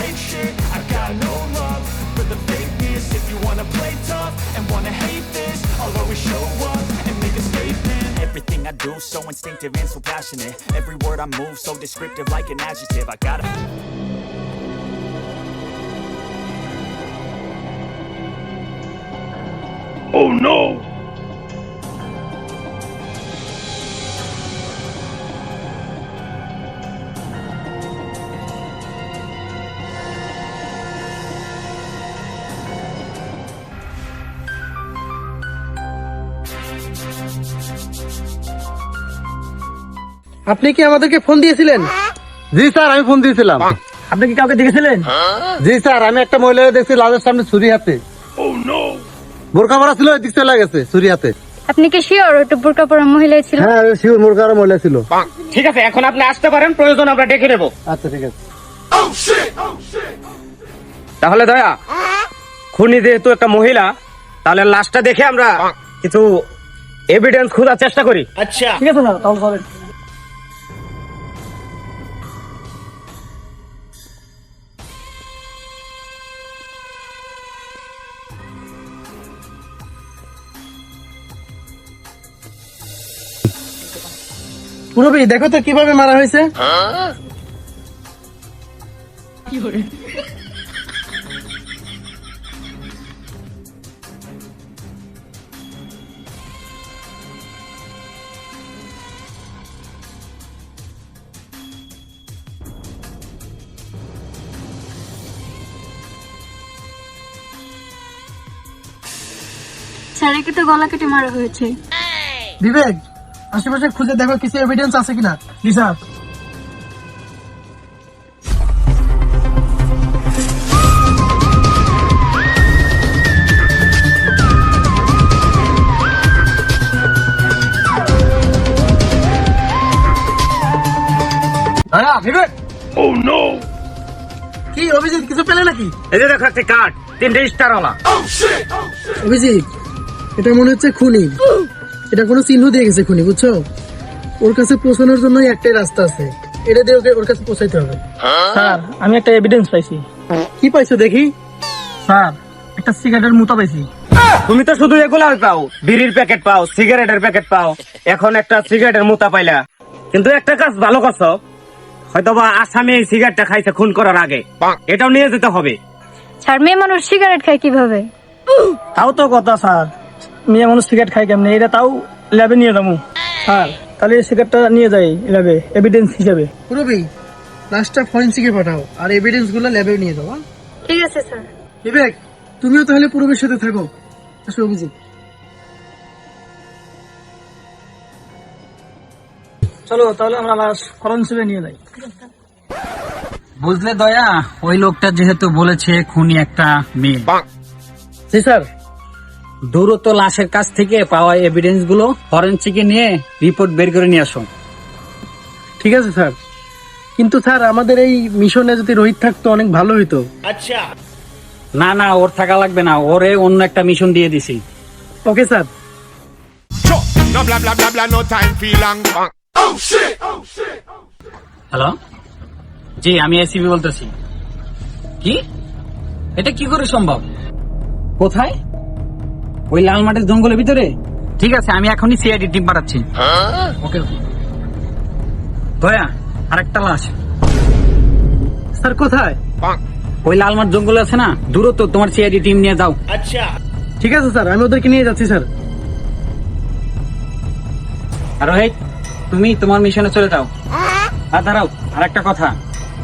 take shit. I got no love for the fakeness. If you wanna play tough and wanna hate this I'll always show up and make a statement. Everything I do so instinctive and so passionate. Every word I move so descriptive like an adjective. I gotta Oh no! আপনি কি আমাদেরকে phone দিয়েছিলেন? জি sir আমি phone দিয়েছিলাম। আপনি কি কাউকে দেখেছিলেন? জি স্যার আমি একটা মহিলাকে দেখছি লাজের সামনে ছুরি হাতে। বোরকা পরা ছিল ওই দিক চলে গেছে ছুরি হাতে। আপনি কি শিওর ওটা বোরকা পরা মহিলাই ছিল? হ্যাঁ শিওর বোরকা আর মহিলা ছিল। ঠিক আছে এখন আপনি আসতে পারেন প্রয়োজন আমরা ডেকে নেব। আচ্ছা ঠিক আছে। তাহলে দয়া খুনি যেহেতু একটা মহিলা তাহলে লাশটা দেখে আমরা কিছু এভিডেন্স খোঁজার চেষ্টা করি। আচ্ছা। ঠিক আছে তাহলে পুরবি দেখো তো কীভাবে মারা হয়েছে। স্যারকে তো গলা কেটে মারা হয়েছে। বিবেক আশেপাশে খুঁজে দেখো কিছু এভিডেন্স আছে কিনা? বিবেক Oh no! কি অভিজিৎ কিছু পেলে নাকি? এই যে দেখো একটা কার্ড তিনটে স্টার ওলা অভিজিৎ এটা মনে হচ্ছে খুনি। এটা কোনো চিহ্ন দিয়ে গেছে খুনি বুঝছ? ওর কাছে পৌঁছানোর জন্য একটাই রাস্তা আছে। এটা দিয়ে ওকে ওর কাছে পৌঁছাইতে হবে। স্যার আমি একটা এভিডেন্স পাইছি। কি পাইছো দেখি? স্যার একটা সিগারেটের মুতা পাইছি। তুমি তো শুধু এগুলাই পাও বিড়ির প্যাকেট পাও সিগারেটের প্যাকেট পাও এখন একটা সিগারেটের মুতা পাইলা। কিন্তু একটা কাজ ভালো করছ হয়তোবা আসামি এই সিগারেটটা খাইছে খুন করার আগে। এটাও নিয়ে যেতে হবে। স্যার মেয়ে মানুষ সিগারেট খায় কীভাবে? তাও তো কথা স্যার। মেয়ে মানুষ সিগারেট খাই কেমনে? এটা তাও ল্যাবে নিয়ে যাব। স্যার তাহলে এই সিগারেটটা নিয়ে যাই ল্যাবে এভিডেন্স হিসেবে। পুরবি লাস্টটা ফরেন্সিকে পাঠাও আর এভিডেন্সগুলো ল্যাবে নিয়ে যাও হ্যাঁ? ঠিক আছে স্যার। বিবেক তুমিও তাহলে পূর্বের সাথে থাকো। আসো অভিজিৎ। চলো তাহলে আমরা লাশ ফরেন্সিকে নিয়ে যাই। বুঝলে দয়া ওই লোকটা যেহেতু বলেছে খুনি একটা মেয়ে। জি স্যার। দূরত লাশের কাছ থেকে পাওয়া এভিডেন্সগুলো ফরেন্সিকে নিয়ে রিপোর্ট বের করে নিয়ে আসো ঠিক আছে স্যার। কিন্তু স্যার আমাদের এই মিশনে যদি রোহিত থাকতো অনেক ভালো হইতো। আচ্ছা। না না ওর থাকা লাগবে না। ওরে অন্য একটা মিশন দিয়ে দিছি। Okay sir. Long. Oh! Oh! Hello জি আমি এসিবি বলতেছি। কি? এটা কি করে সম্ভব? কোথায়? ওই লাল মাঠের জঙ্গলের ভিতরে? ঠিক আছে আমি এখনই সিআইডি টিম পাঠাচ্ছি। ওকে ওকে। দয়া আরেকটা লাশ। স্যার কোথায়? ওই লাল মাঠ জঙ্গল আছে না? দূরত্ব তোমার সিআইডি টিম নিয়ে যাও। আচ্ছা। ঠিক আছে স্যার আমি ওদেরকে নিয়ে যাচ্ছি স্যার। আর রোহিত তুমি তোমার মিশনে চলে যাও। আর দাঁড়াও আর একটা কথা।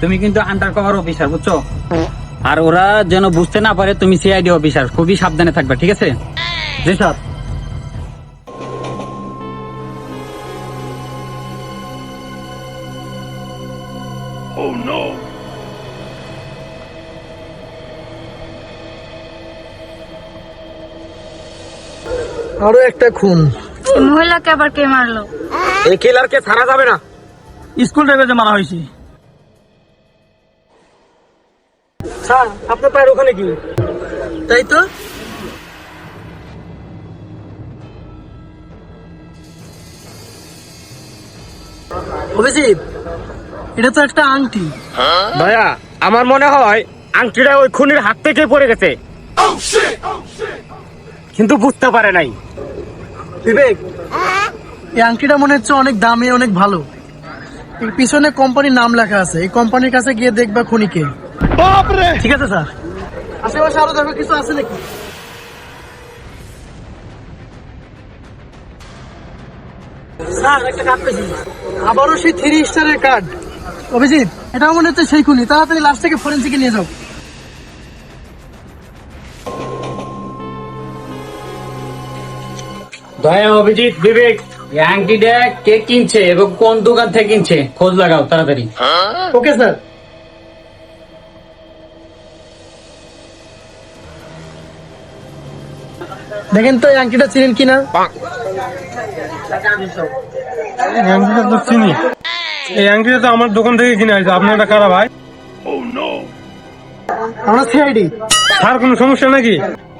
তুমি কিন্তু আন্ডার কভার অফিসার বুঝছ? আর ওরা যেন বুঝতে না পারে তুমি সিআইডি অফিসার খুবই সাবধানে থাকবে ঠিক আছে? জি স্যার। Oh no! আরও একটা খুন। মহিলাকে আবার কে মারলো? এই কিলারকে ছাড়া যাবে না। স্কুল ড্রাইভে মারা হয়েছে। স্যার আপনার পায়ের ওখানে কি? তাই তো? অভিজিৎ এটা তো একটা আংটি। ভাইয়া আমার মনে হয় আংটিটা ওই খুনির হাত থেকে পড়ে গেছে। কিন্তু বুঝতে পারে নাই। বিবেক এই আংটিটা মনে হচ্ছে অনেক দামি অনেক ভালো। এর পিছনে কোম্পানির নাম লেখা আছে। এই কোম্পানির কাছে গিয়ে দেখবা খুনিকে। ঠিক আছে স্যার। আশেপাশে আরও দেখো কিছু আছে নাকি? স্যার একটা কার্ড পেয়েছি আবারও সেই থ্রি স্টারের কার্ড। অভিজিৎ এটাও মনে হচ্ছে সেই খুনি তাড়াতাড়ি লাস্ট থেকে ফরেন্সিকে নিয়ে যাও। দয়া অভিজিৎ বিবেক এই আংটিটা কে কিনছে এবং কোন দোকান থেকে কিনছে? খোঁজ লাগাও তাড়াতাড়ি। ওকে স্যার দেখেন তো এই আংটিটা চিনেন কিনা? আংটিটা তো চিনি। এই আংটিটা তো আমার দোকান থেকে কিনে আছে আপনারা কারা ভাই? আমরা সিআইডি স্যার কোনো সমস্যা নাকি?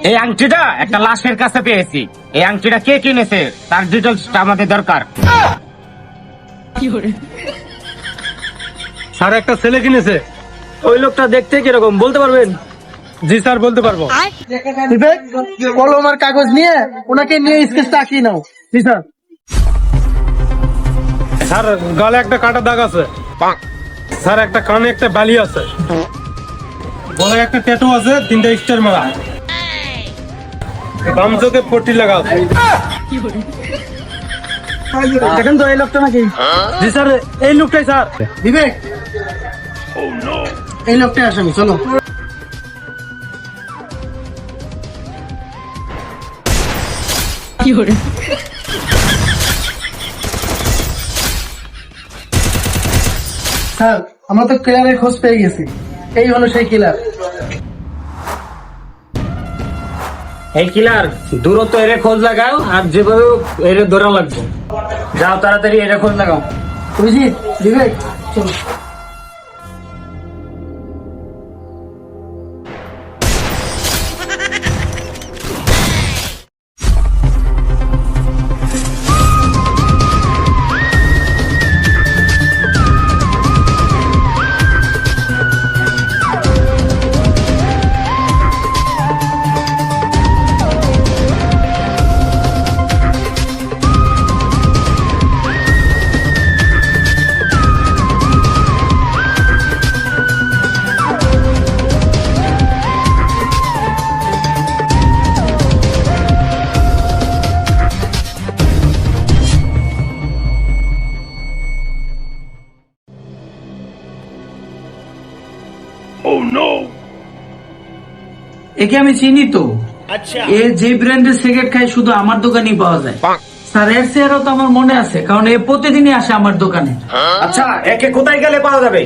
এই আংটিটা একটা লাশের কাছে পেয়েছি। এই আংটিটা কে কিনেছে? তার ডিটেলসটা আমাদের দরকার। স্যার একটা ছেলে কিনেছে। ওই লোকটা দেখতে কীরকম? বলতে পারবেন? জি স্যার বলতে পারব। বিবেক কলম আর কাগজ নিয়ে ওনাকে নিয়ে স্কেচটা আঁকিয়ে নাও। জি স্যার। স্যার গালে একটা কাটা দাগ আছে। স্যার একটা কানে একটা বালি আছে। গলায় একটা ট্যাটু আছে তিনটা স্টার মারা। বাম চোখে পট্টি লাগা আছে। দেখেন তো এই লোকটা নাকি? জি স্যার এই লোকটাই স্যার। বিবেক এই লোকটাই আসামি চলো। স্যার আমরা তো ক্লিয়ারের খোঁজ পেয়ে গেছি। এই হলো সেই কিলার এই কিলার দূরত্ব এরে খোঁজ লাগাও আর যেভাবে এরে ধরা লাগবে। যাও তাড়াতাড়ি এরে খোঁজ লাগাও। অভিজিৎ বিবেক চলো। একে আমি চিনি তো। এ যে ব্র্যান্ডের সিগারেট খায় শুধু আমার দোকানেই পাওয়া যায়। স্যার এর চেহারাও তো আমার মনে আছে কারণ এ প্রতিদিনই আসে আমার দোকানে। আচ্ছা একে কোথায় গেলে পাওয়া যাবে?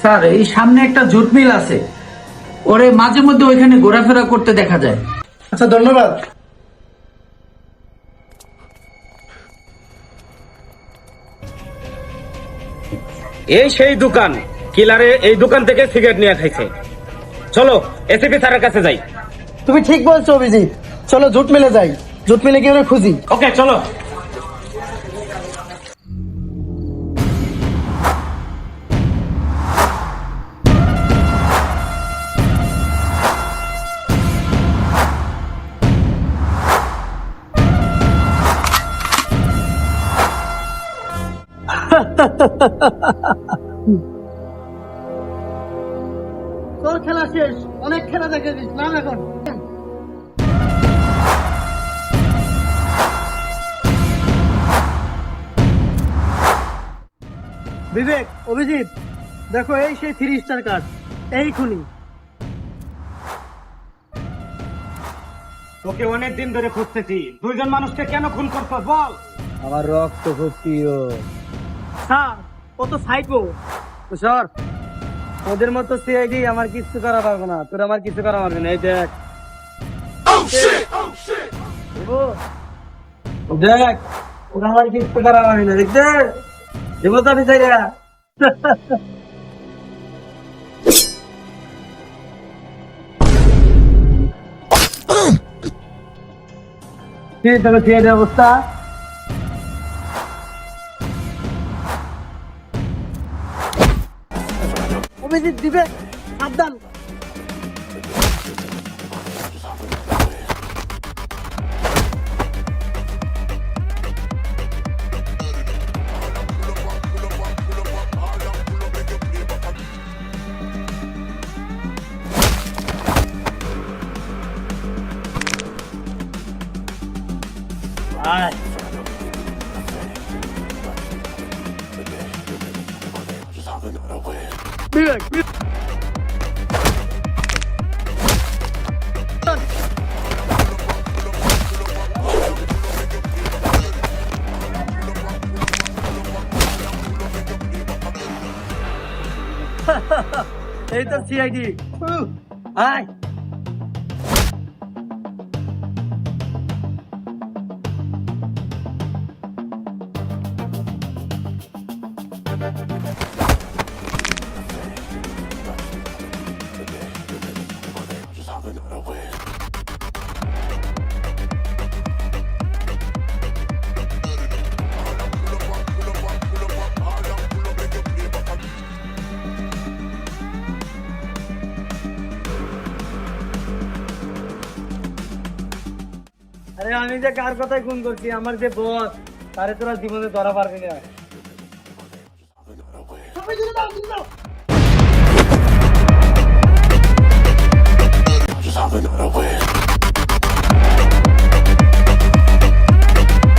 স্যার এই সামনে একটা জুট মিল আছে। ওরে মাঝে মধ্যে ওইখানে ঘোরাফেরা করতে দেখা যায়। আচ্ছা ধন্যবাদ। এই সেই দোকান। কিলারে এই দোকান থেকে সিগারেট নিয়ে খাইছে। চলো এসিপি স্যারের কাছে যাই। তুমি ঠিক বলছো অভিজিৎ। চলো জুট মিলে যাই। জুট মিলে গিয়ে ওরে খুঁজি। ওকে চলো। তোর খেলা শেষ। অনেক খেলা দেখে দিস নাম এখন বিবেক অভিজিৎ দেখো এই সেই থ্রি স্টার কার্ড এই খুনি। তোকে অনেক দিন ধরে খুঁজতেছি। দুইজন মানুষকে কেন খুন করছ বল। আমার রক্ত খুব প্রিয়। স্যার ও তো সাইকো। স্যার ওদের মতো সিআইডি আমার কিছু করা পারবে না। তোর আমার কিছু করা পারবে না এই দেখ। দেখ ওরা আমার কিছু করা পারবে না দেখতে? দেবো তো আমি তোর সিআইডি অবস্থা? এই তো সিআইডি আয় আরে আমি যে কার কথাই খুন করছি আমার যে বস তারে তোরা জীবনে ধরা পারবি না Just hopping on a wave.